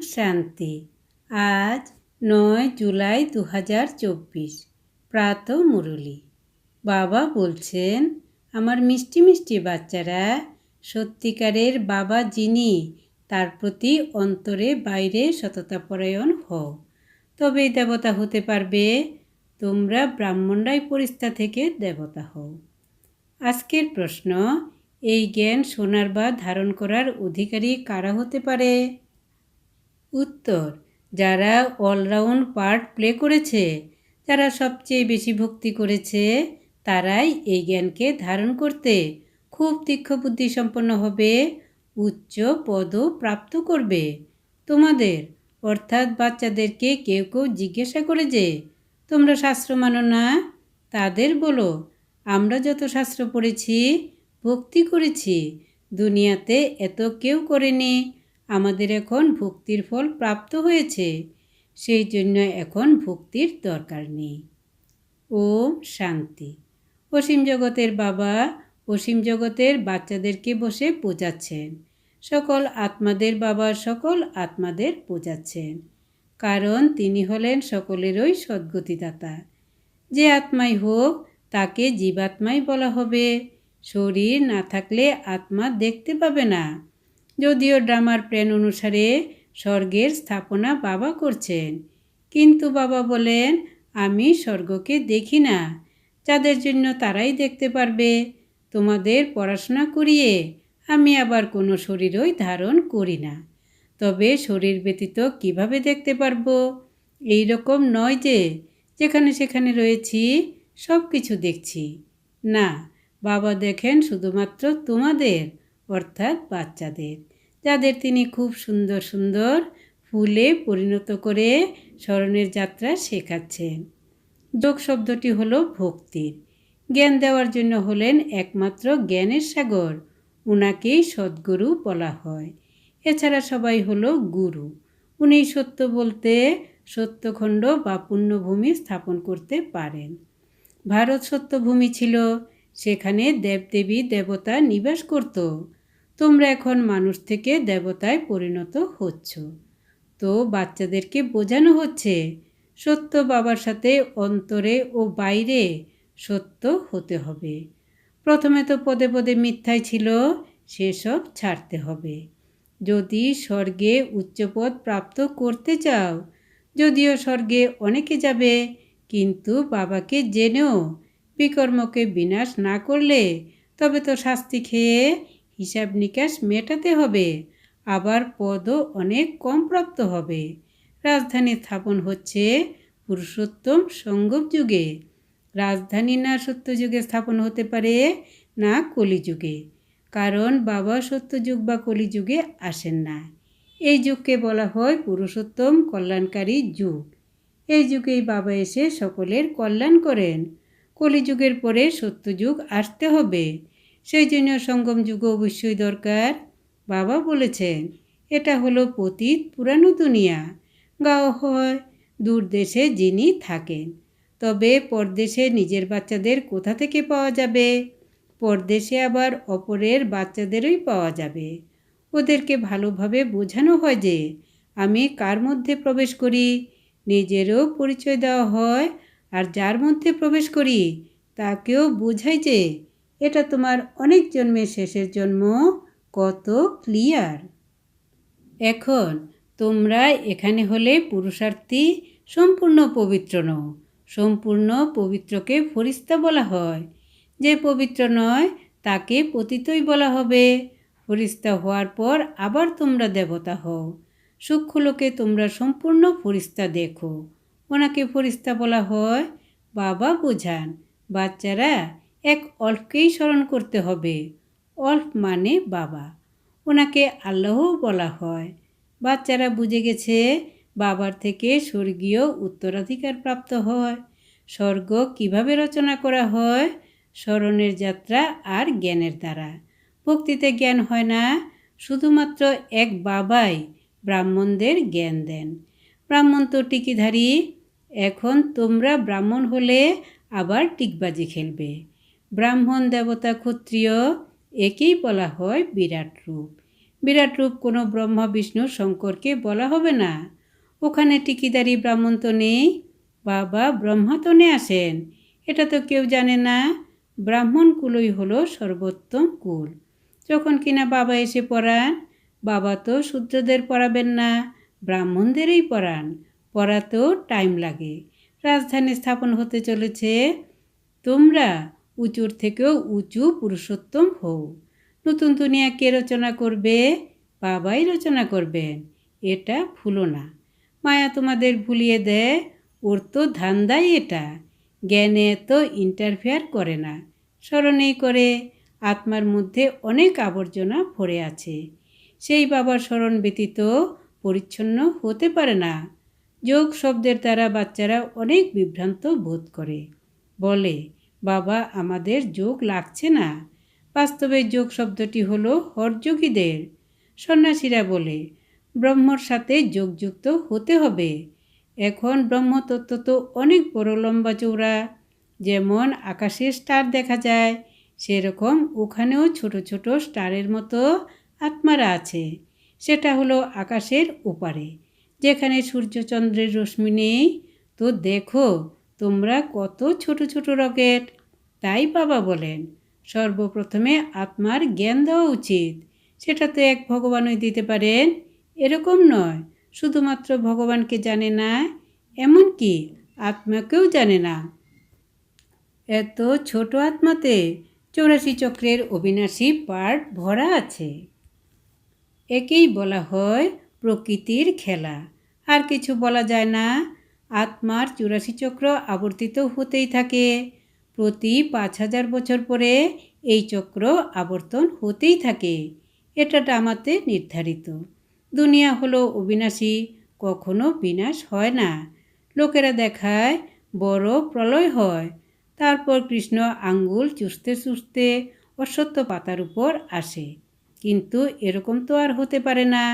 শান্তি। আজ নয় জুলাই দু হাজার চব্বিশ। প্রাত মুরলী। বাবা বলছেন, আমার মিষ্টি মিষ্টি বাচ্চারা, সত্যিকারের বাবা যিনি, তার প্রতি অন্তরে বাইরে সততাপরায়ণ হও। তবেই দেবতা হতে পারবে, তোমরা ব্রাহ্মণরাই পরিস্থা থেকে দেবতা হও। আজকের প্রশ্ন, এই জ্ঞান শোনার বা ধারণ করার অধিকারী কারা হতে পারে? উত্তর, যারা অলরাউন্ড পার্ট প্লে করেছে, যারা সবচেয়ে বেশি ভক্তি করেছে, তারাই এই জ্ঞানকে ধারণ করতে খুব তীক্ষ্ণ বুদ্ধি সম্পন্ন হবে, উচ্চ পদ প্রাপ্ত করবে। তোমাদের, অর্থাৎ বাচ্চাদেরকে কেউ কেউ জিজ্ঞাসা করে যে, তোমরা শাস্ত্র মানো না? তাদের বলো, আমরা যত শাস্ত্র পড়েছি, ভক্তি করেছি, দুনিয়াতে এত কেউ করেনি। আমাদের এখন ভক্তির ফল প্রাপ্ত হয়েছে। সেই জন্য এখন ভক্তির দরকার নেই। ওম শান্তি। অসীম জগতের বাবা অসীম জগতের বাচ্চাদেরকে বসে বোঝাচ্ছেন সকল আত্মাদের বাবা সকল আত্মাদের বোঝাচ্ছেন কারণ তিনি হলেন সকলেরই সদ্গতিদাতা। যে আত্মাই হোক, তাকে জীবাত্মাই বলা হবে। শরীর না থাকলে আত্মা দেখতে পাবে না। যদিও ড্রামার প্ল্যান অনুসারে স্বর্গের স্থাপনা বাবা করছেন। কিন্তু বাবা বলেন, আমি স্বর্গকে দেখি না। যাদের জন্য তারাই দেখতে পারবে। তোমাদের পড়াশোনা করিয়ে আমি আবার কোনো শরীরই ধারণ করি না। তবে শরীর ব্যতীত কীভাবে দেখতে পারব? এই রকম নয় যে, যেখানে সেখানে রয়েছি সব কিছু দেখছি। না, বাবা দেখেন শুধুমাত্র তোমাদের, অর্থাৎ বাচ্চাদের। যাদের তিনি খুব সুন্দর সুন্দর ফুলে পরিণত করে স্মরণের যাত্রা শেখাচ্ছেন। যোগ শব্দটি হলো ভক্তির জ্ঞান দেওয়ার জন্য হলেন একমাত্র জ্ঞানের সাগর, উনাকেই সদ্গুরু বলা হয়। এছাড়া সবাই হলো গুরু। উনি সত্য বলতে সত্যখণ্ড বা পুণ্যভূমি স্থাপন করতে পারেন। ভারত সত্যভূমি ছিল, সেখানে দেবদেবী, দেবতা নিবাস করত। তোমরা এখন মানুষ থেকে দেবতায় পরিণত হচ্ছ। তো বাচ্চাদেরকে বোঝানো হচ্ছে, সত্য বাবার সাথে অন্তরে ও বাইরে সত্য হতে হবে। প্রথমে তো পদে পদে মিথ্যাই ছিল, সেসব ছাড়তে হবে। যদি স্বর্গে উচ্চপদ প্রাপ্ত করতে চাও, যদিও স্বর্গে অনেকে যাবে, কিন্তু বাবাকে জেনেও বিকর্মকে বিনাশ না করলে তবে তো শাস্তি খেয়ে হিসাব নিকাশ মেটাতে হবে। আবার পদও অনেক কম প্রাপ্ত হবে। রাজধানী স্থাপন হচ্ছে পুরুষোত্তম সঙ্গম যুগে। রাজধানী না সত্যযুগে স্থাপন হতে পারে, না কলিযুগে। কারণ বাবা সত্যযুগ বা কলিযুগে আসেন না। এই যুগকে বলা হয় পুরুষোত্তম কল্যাণকারী যুগ। এই যুগেই বাবা এসে সকলের কল্যাণ করেন। কলিযুগের পরে সত্যযুগ আসতে হবে। সেই জন্য সঙ্গম যুগ অবশ্যই দরকার। বাবা বলেছেন, এটা হলো পতীত পুরানো দুনিয়া। গাও হয় দূর দেশে যিনি থাকেন। তবে পরদেশে নিজের বাচ্চাদের কোথা থেকে পাওয়া যাবে? পরদেশে আবার অপরের বাচ্চাদেরই পাওয়া যাবে। ওদেরকে ভালোভাবে বোঝানো হয় যে, আমি কার মধ্যে প্রবেশ করি? নিজেরও পরিচয় দেওয়া হয়। আর যার মধ্যে প্রবেশ করি, তাকেও বোঝাই যে এটা তোমার অনেক জন্মের শেষের জন্ম। কত ক্লিয়ার এখন তোমরা এখানে হলে পুরুষার্থী সম্পূর্ণ পবিত্র নও। সম্পূর্ণ পবিত্রকে ফরিস্তা বলা হয়। যে পবিত্র নয়, তাকে পতিতই বলা হবে। ফরিস্তা হওয়ার পর আবার তোমরা দেবতা হও। সূক্ষ্মলোকে তোমরা সম্পূর্ণ ফরিস্তা দেখো। ওনাকে ফরিস্তা বলা হয়। বাবা বোঝান, বাচ্চারা এক অল্পকেই স্মরণ করতে হবে। অল্প মানে বাবা। ওনাকে আল্লাহও বলা হয়। বাচ্চারা বুঝে গেছে বাবার থেকে স্বর্গীয় উত্তরাধিকার প্রাপ্ত হয়। স্বর্গ কীভাবে রচনা করা হয়? স্মরণের যাত্রা আর জ্ঞানের দ্বারা। ভক্তিতে জ্ঞান হয় না, শুধুমাত্র এক বাবাই ব্রাহ্মণদের জ্ঞান দেন। ব্রাহ্মণ তো টিকিধারী, এখন তোমরা ব্রাহ্মণ হলে আবার টিকবাজি খেলবে। ব্রাহ্মণ দেবতা ক্ষত্রিয় একেই বলা হয় বিরাট রূপ। বিরাট রূপ কোনো ব্রহ্মা, বিষ্ণু, শঙ্করকে বলা হবে না। ওখানে টিকিদারি ব্রাহ্মণ তো নেই, বাবা ব্রহ্মাতনে আসেন। এটা তো কেউ জানে না, ব্রাহ্মণ কুলই হলো সর্বোত্তম কুল। যখন কিনা বাবা এসে পড়ান, বাবা তো শূদ্রদের পড়াবেন না, ব্রাহ্মণদেরই পড়ান। পড়াতেও টাইম লাগে। রাজধানী স্থাপন হতে চলেছে তোমরা উঁচুর থেকেও উঁচু পুরুষোত্তম হও। নতুন দুনিয়া কে রচনা করবে? বাবাই রচনা করবেন। এটা ভুলো না। মায়া তোমাদের ভুলিয়ে দেয়। ওর তো ধান্দাই এটা। জ্ঞানে তো ইন্টারফেয়ার করে না। স্মরণেই করে আত্মার মধ্যে অনেক আবর্জনা ভরে আছে। সেই বাবার স্মরণ ব্যতীত পরিচ্ছন্ন হতে পারে না। যোগ শব্দের দ্বারা বাচ্চারা অনেক বিভ্রান্ত বোধ করে। বলে বাবা, আমাদের যোগ লাগছে না। বাস্তবে যোগ শব্দটি হলো হরযোগীদের। সন্ন্যাসীরা বলে, ব্রহ্মর সাথে যোগযুক্ত হতে হবে। এখন ব্রহ্মতত্ত্ব তো অনেক বড় লম্বা চৌড়া যেমন আকাশে স্টার দেখা যায়, সেরকম ওখানেও ছোট ছোট স্টারের মতো আত্মারা আছে। সেটা হলো আকাশের ওপারে। যেখানে সূর্যচন্দ্রের রশ্মি নেই, তো দেখো তোমরা কত ছোট ছোট রকেট? তাই বাবা বলেন, সর্বপ্রথমে আত্মার জ্ঞান দেওয়া উচিত। সেটা তো এক ভগবানই দিতে পারেন। এরকম নয়, শুধুমাত্র ভগবানকে জানে না, এমনকি আত্মাকেও জানে না। এত ছোট আত্মাতে চৌরাশি চক্রের অবিনাশী পার্ট ভরা আছে। একেই বলা হয় প্রকৃতির খেলা। আর কিছু বলা যায় না আত্মার চুরাশি চক্র আবর্তিত হতেই থাকে। প্রতি পাঁচ হাজার বছর পরে এই চক্র আবর্তন হতেই থাকে। এটা ডামাতে নির্ধারিত। দুনিয়া হলো অবিনাশী, কখনো বিনাশ হয় না। লোকেরা দেখায় বড় প্রলয় হয়। তারপর কৃষ্ণ আঙ্গুল চুষতে চুষতে অসত্য পাতার উপর আসে। কিন্তু এরকম তো আর হতে পারে না।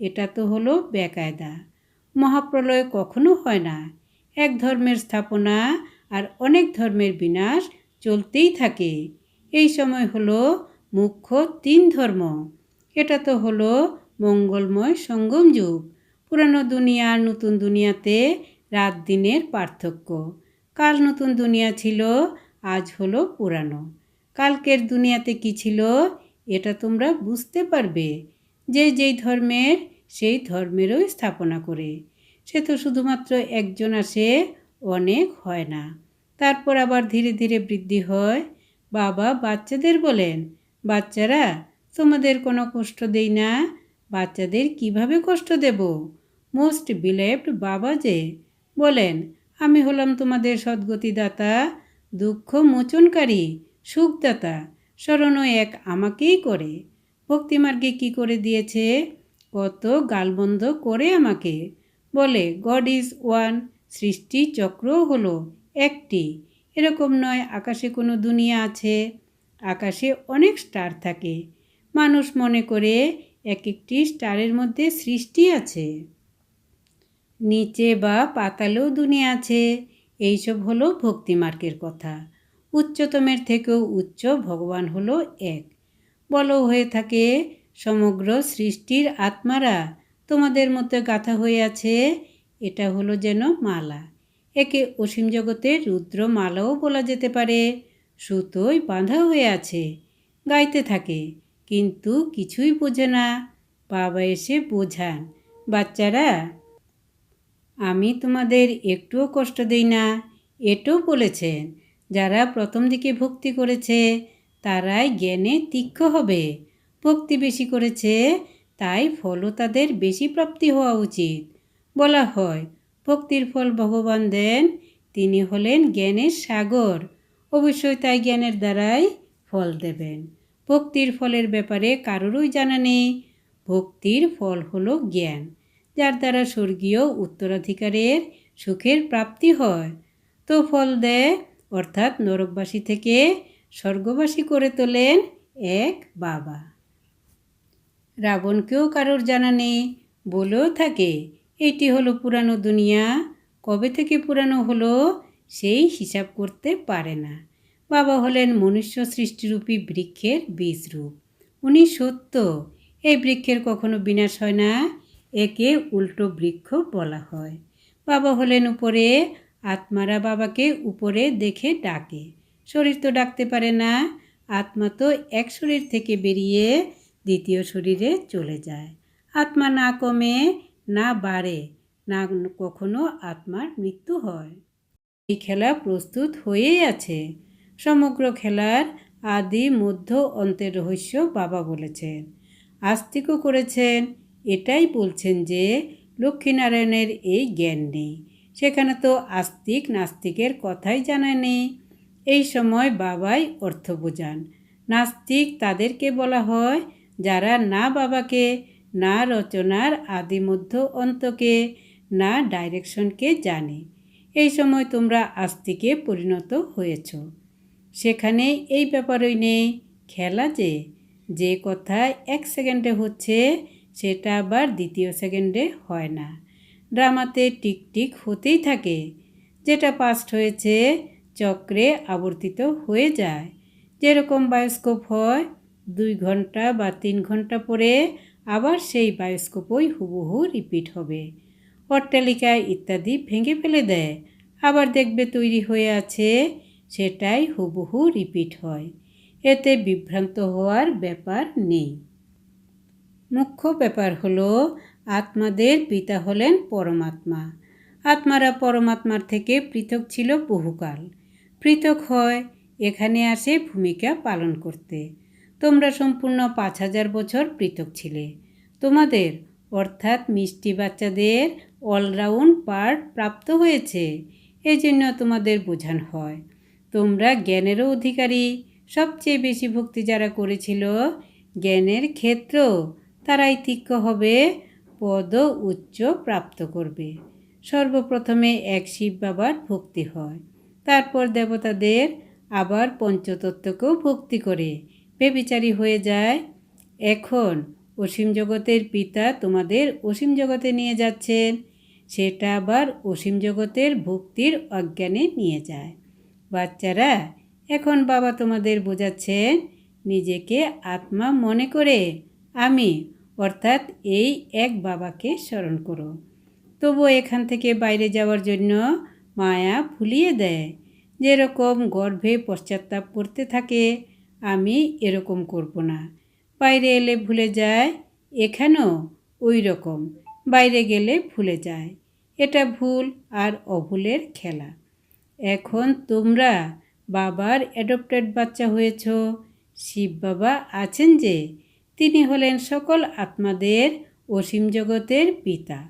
এটা তো হলো বেকায়দা। মহাপ্রলয় কখনো হয় না। এক ধর্মের স্থাপনা আর অনেক ধর্মের বিনাশ চলতেই থাকে। এই সময় হলো মুখ্য তিন ধর্ম। এটা তো হলো মঙ্গলময় সঙ্গম যুগ। পুরানো দুনিয়া আর নতুন দুনিয়াতে রাত দিনের পার্থক্য। কাল নতুন দুনিয়া ছিল, আজ হলো পুরানো। কালকের দুনিয়াতে কি ছিল, এটা তোমরা বুঝতে পারবে। যে যেই ধর্মের সেই ধর্মেরও স্থাপনা করে। সে তো শুধুমাত্র একজন আসে অনেক হয় না। তারপর আবার ধীরে ধীরে বৃদ্ধি হয়। বাবা বাচ্চাদের বলেন, বাচ্চারা, তোমাদের কোনো কষ্ট দেই না। বাচ্চাদের কীভাবে কষ্ট দেব? মোস্ট বিলেভড বাবা যে, বলেন, আমি হলাম তোমাদের সদ্গতিদাতা, দুঃখ মোচনকারী, সুখদাতা। স্মরণও এক আমাকেই করে। ভক্তিমার্গে কি করে দিয়েছে? কত গালবন্ধ করে আমাকে। বলে গড ইজ ওয়ান সৃষ্টি চক্রও হলো একটি। এরকম নয়, আকাশে কোনো দুনিয়া আছে। আকাশে অনেক স্টার থাকে। মানুষ মনে করে এক একটি স্টারের মধ্যে সৃষ্টি আছে। নিচে বা পাতালেও দুনিয়া আছে। এইসব হলো ভক্তিমার্গের কথা। উচ্চতমের থেকেও উচ্চ ভগবান হলো এক। বলো হয়ে থাকে সমগ্র সৃষ্টির আত্মারা তোমাদের মধ্যে গাথা হয়ে আছে। এটা হলো যেন মালা। একে অসীম জগতে রুদ্র মালাও বলা যেতে পারে। সুতোই বাঁধা হয়ে আছে। গাইতে থাকে, কিন্তু কিছুই বোঝে না। বাবা এসে বোঝান, বাচ্চারা, আমি তোমাদের একটুও কষ্ট দেই না। এটাও বলেছেন, যারা প্রথম দিকে ভক্তি করেছে, তারাই জ্ঞানে তীক্ষ্ণ হবে। ভক্তি বেশি করেছে, তাই ফলও তাদের বেশি প্রাপ্তি হওয়া উচিত। বলা হয়, ভক্তির ফল ভগবান দেন, তিনি হলেন জ্ঞানের সাগর। অবশ্যই তাই জ্ঞানের দ্বারাই ফল দেবেন। ভক্তির ফলের ব্যাপারে কারোরই জানা নেই। ভক্তির ফল হলো জ্ঞান, যার দ্বারা স্বর্গীয় উত্তরাধিকারের সুখের প্রাপ্তি হয়। তো ফল দেয়, অর্থাৎ নরকবাসী থেকে স্বর্গবাসী করে তোলেন এক বাবা। রাবণকেও কারোর জানা নেই, বলেও থাকে, এটি হলো পুরানো দুনিয়া, কবে থেকে পুরানো হলো সেই হিসাব করতে পারে না। বাবা হলেন মনুষ্য সৃষ্টিরূপী বৃক্ষের বীজরূপ। উনি সত্য, এই বৃক্ষের কখনো বিনাশ হয় না, একে উল্টো বৃক্ষ বলা হয়। বাবা হলেন উপরে, আত্মারা বাবাকে উপরে দেখে ডাকে। শরীর তো ডাকতে পারে না, আত্মা তো এক শরীর থেকে বেরিয়ে দ্বিতীয় শরীরে চলে যায়। আত্মা না কমে, না বাড়ে, না কখনো আত্মার মৃত্যু হয়। এই খেলা প্রস্তুত হয়েই আছে। সমগ্র খেলার আদি মধ্য অন্তের রহস্য বাবা বলেছেন। আস্তিকও করেছেন, এটাই বলছেন যে লক্ষ্মীনারায়ণের এই জ্ঞান নেই। সেখানে তো আস্তিক নাস্তিকের কথাই জানা নেই। এই সময় বাবাই অর্থ বোঝান। নাস্তিক তাদেরকে বলা হয় যারা না বাবাকে, না রচনার আদিমধ্য অন্তকে, না ডাইরেকশনকে জানে, এই সময় তোমরা আস্তিকে পরিণত হয়েছ। সেখানে এই ব্যাপারই নেই, খেলা যে যে কথা এক সেকেন্ডে হচ্ছে, সেটা আবার দ্বিতীয় সেকেন্ডে হয় না। ড্রামাতে টিকটিক হতেই থাকে, যেটা পাস্ট হয়েছে, চক্রে আবর্তিত হয়ে যায়, যেরকম বায়োস্কোপ হয় দুই ঘণ্টা বা তিন ঘণ্টা পরে আবার সেই বায়োস্কোপই হুবহু রিপিট হবে। অট্টালিকা ইত্যাদি ভেঙে ফেলে দেয়। আবার দেখবে তৈরি হয়ে আছে, সেটাই হুবহু রিপিট হয়। এতে বিভ্রান্ত হওয়ার ব্যাপার নেই। মুখ্য ব্যাপার হলো, আত্মাদের পিতা হলেন পরমাত্মা। আত্মারা পরমাত্মার থেকে পৃথক ছিল বহুকাল। পৃথক হয়, এখানে আসে ভূমিকা পালন করতে। তোমরা সম্পূর্ণ পাঁচ হাজার বছর পৃথক ছিলে। তোমাদের, অর্থাৎ মিষ্টি বাচ্চাদের অলরাউন্ড পার্ট প্রাপ্ত হয়েছে। এই জন্য তোমাদের বোঝান হয়, তোমরা জ্ঞানেরও অধিকারী। সবচেয়ে বেশি ভক্তি যারা করেছিল জ্ঞানের ক্ষেত্র, তারাই তিক্ষ হবে, পদ উচ্চ প্রাপ্ত করবে। সর্বপ্রথমে এক শিব বাবার ভক্তি হয়। তারপর দেবতাদের আবার পঞ্চতত্ত্বকেও ভক্তি করে। বেবিচারী হয়ে যায়। এখন অসীম জগতের পিতা তোমাদের অসীম জগতে নিয়ে যাচ্ছেন। সেটা আবার অসীম জগতের ভক্তির অজ্ঞানে নিয়ে যায়। বাচ্চারা, এখন বাবা তোমাদের বোঝাচ্ছেন, নিজেকে আত্মা মনে করে আমি, অর্থাৎ এই এক বাবাকে স্মরণ করো। তবু এখান থেকে বাইরে যাওয়ার জন্য মায়া ভুলিয়ে দেয়। যেরকম গর্ভে পশ্চাত্তাপ করতে থাকে আমি এরকম করব না। বাইরে এলে ভুলে যায়, এখানেও ওই রকম বাইরে গেলে ভুলে যায়। এটা ভুল আর অভুলের খেলা। এখন তোমরা বাবার অ্যাডপ্টেড বাচ্চা হয়েছ। শিব বাবা আছেন যে, তিনি হলেন সকল আত্মাদের অসীম জগতের পিতা।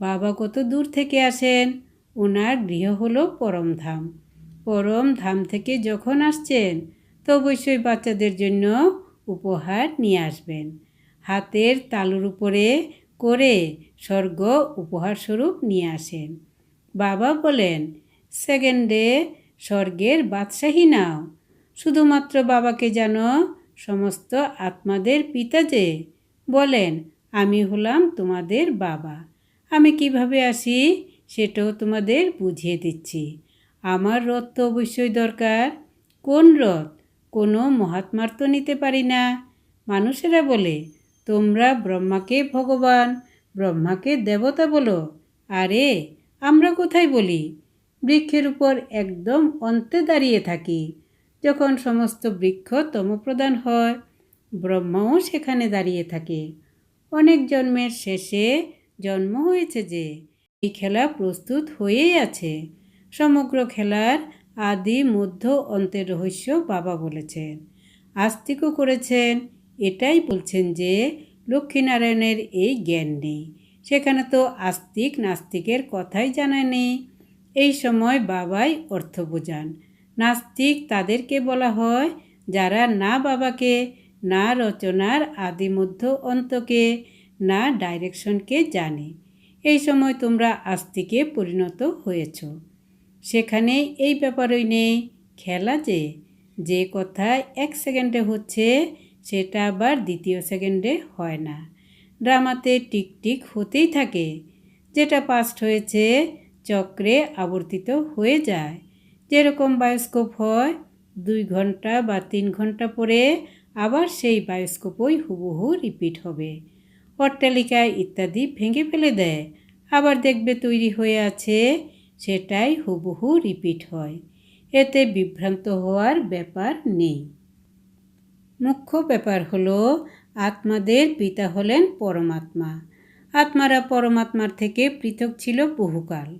বাবা কত দূর থেকে আসেন? ওনার গৃহ হলো পরমধাম। পরম ধাম থেকে যখন আসছেন তো অবশ্যই বাচ্চাদের জন্য উপহার নিয়ে আসবেন। হাতের তালুর উপরে করে স্বর্গ উপহার স্বরূপ নিয়ে আসেন। বাবা বলেন, সেকেন্ডে স্বর্গের বাদশাহী নাও। শুধুমাত্র বাবাকে যেন সমস্ত আত্মাদের পিতা যে, বলেন, আমি হলাম তোমাদের বাবা। আমি কীভাবে আসি সেটাও তোমাদের বুঝিয়ে দিচ্ছি। আমার রথ তো অবশ্যই দরকার। কোন রথ? কোনো মহাত্মার তো নিতে পারি না। মানুষেরা বলে, তোমরা ব্রহ্মাকে ভগবান, ব্রহ্মাকে দেবতা বলো। আরে, আমরা কোথায় বলি? বৃক্ষের উপর একদম অন্তে দাঁড়িয়ে থাকি। যখন সমস্ত বৃক্ষ তমপ্রদান হয়, ব্রহ্মাও সেখানে দাঁড়িয়ে থাকে। অনেক জন্মের শেষে জন্ম হয়েছে যে, এই খেলা প্রস্তুত হয়েই আছে। সমগ্র খেলার আদি মধ্য অন্তের রহস্য বাবা বলেছেন। আস্তিকও করেছেন। এটাই বলছেন যে লক্ষ্মীনারায়ণের এই জ্ঞান নেই। সেখানে তো আস্তিক নাস্তিকের কথাই জানা নেই। এই সময় বাবাই অর্থ বোঝান। নাস্তিক তাদেরকে বলা হয় যারা না বাবাকে, না রচনার আদি মধ্য অন্তকে, না ডাইরেকশনকে জানে। এই সময় তোমরা আস্তিকে পরিণত হয়েছ। সেখানে এই ব্যাপারই নেই। খেলা যে যে কথা এক সেকেন্ডে হচ্ছে, সেটা আবার দ্বিতীয় সেকেন্ডে হয় না। ড্রামাতে টিকটিক হতেই থাকে। যেটা পাস্ট হয়েছে, চক্রে আবর্তিত হয়ে যায়। যেরকম বায়োস্কোপ হয়, দুই ঘণ্টা বা তিন ঘণ্টা পরে আবার সেই বায়োস্কোপই হুবহু রিপিট হবে। অট্টালিকা ইত্যাদি ভেঙে ফেলে দেয়। আবার দেখবে তৈরি হয়ে আছে সেটাই হুবহু রিপিট হয়। এতে বিভ্রান্ত হওয়ার ব্যাপার নেই। মুখ্য ব্যাপার হলো, আত্মাদের পিতা হলেন পরমাত্মা। আত্মারা পরমাত্মার থেকে পৃথক ছিল বহুকাল।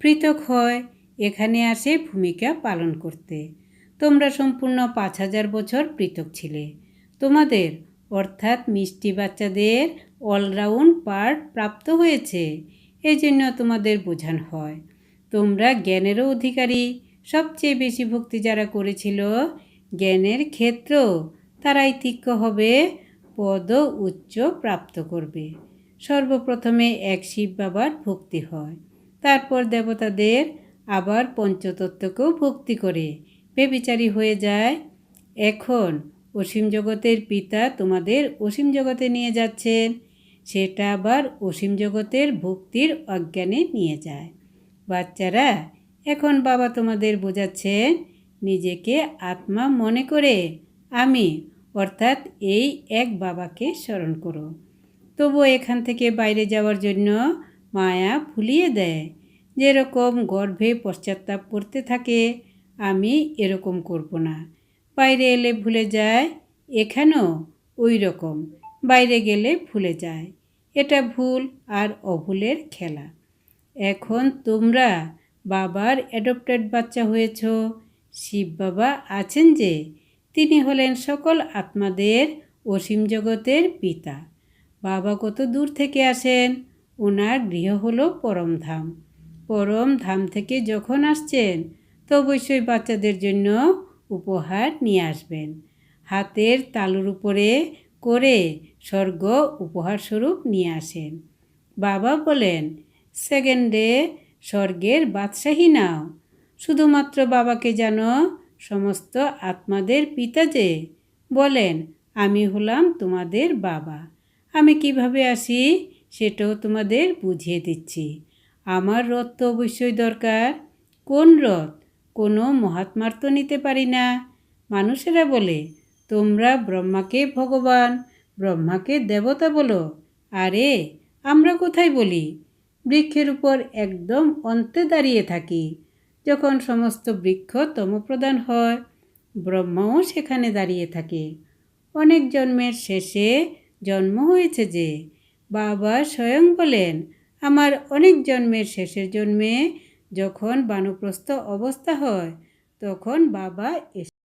পৃথক হয়, এখানে আসে ভূমিকা পালন করতে। তোমরা সম্পূর্ণ পাঁচ হাজার বছর পৃথক ছিলে। তোমাদের, অর্থাৎ মিষ্টি বাচ্চাদের, অলরাউন্ড পার্ট প্রাপ্ত হয়েছে। এই জন্য তোমাদের বোঝান হয়। তোমরা জ্ঞানেরও অধিকারী। সবচেয়ে বেশি ভক্তি যারা করেছিল জ্ঞানের ক্ষেত্র, তারাই তিক্ষ হবে, পদ উচ্চ প্রাপ্ত করবে। সর্বপ্রথমে এক শিব বাবার ভক্তি হয়। তারপর দেবতাদের আবার পঞ্চতত্ত্বকেও ভক্তি করে। বেবিচারী হয়ে যায়। এখন অসীম জগতের পিতা তোমাদের অসীম জগতে নিয়ে যাচ্ছেন। সেটা আবার অসীম জগতের ভক্তির অজ্ঞানে নিয়ে যায়। বাচ্চারা, এখন বাবা তোমাদের বোঝাচ্ছেন নিজেকে আত্মা মনে করে। আমি, অর্থাৎ এই এক বাবাকে স্মরণ করো। তবু এখান থেকে বাইরে যাওয়ার জন্য মায়া ফুলিয়ে দেয়। যেরকম গর্ভে পশ্চাত্তাপ করতে থাকে, আমি এরকম করব না। বাইরে এলে ভুলে যায়, এখানেও ওই রকম বাইরে গেলে ভুলে যায়। এটা ভুল আর অভুলের খেলা। এখন তোমরা বাবার অ্যাডপ্টেড বাচ্চা হয়েছ। শিব বাবা আছেন যে, তিনি হলেন সকল আত্মাদের অসীম জগতের পিতা। বাবা কত দূর থেকে আসেন? ওনার গৃহ হলো পরমধাম। পরম ধাম থেকে যখন আসছেন তো অবশ্যই বাচ্চাদের জন্য উপহার নিয়ে আসবেন। হাতের তালুর উপরে করে স্বর্গ উপহার স্বরূপ নিয়ে আসেন। বাবা বলেন সেকেন্ডে স্বর্গের বাদশাহী নাও। শুধুমাত্র বাবাকে যেন সমস্ত আত্মাদের পিতা যে বলেন, আমি হলাম তোমাদের বাবা। আমি কীভাবে আসি সেটাও তোমাদের বুঝিয়ে দিচ্ছি। আমার রথ তো অবশ্যই দরকার। কোন রথ? কোনো মহাত্মার তো নিতে পারি না। মানুষেরা বলে, তোমরা ব্রহ্মাকে ভগবান, ব্রহ্মাকে দেবতা বলো। আরে, আমরা কোথায় বলি? বৃক্ষের উপর একদম অন্তে দাঁড়িয়ে থাকি। যখন সমস্ত বৃক্ষ তমপ্রদান হয়, ব্রহ্মাও সেখানে দাঁড়িয়ে থাকে। অনেক জন্মের শেষে জন্ম হয়েছে যে, বাবা স্বয়ং বলেন, আমার অনেক জন্মের শেষের জন্মে যখন বানপ্রস্থ অবস্থা হয়, তখন বাবা এসে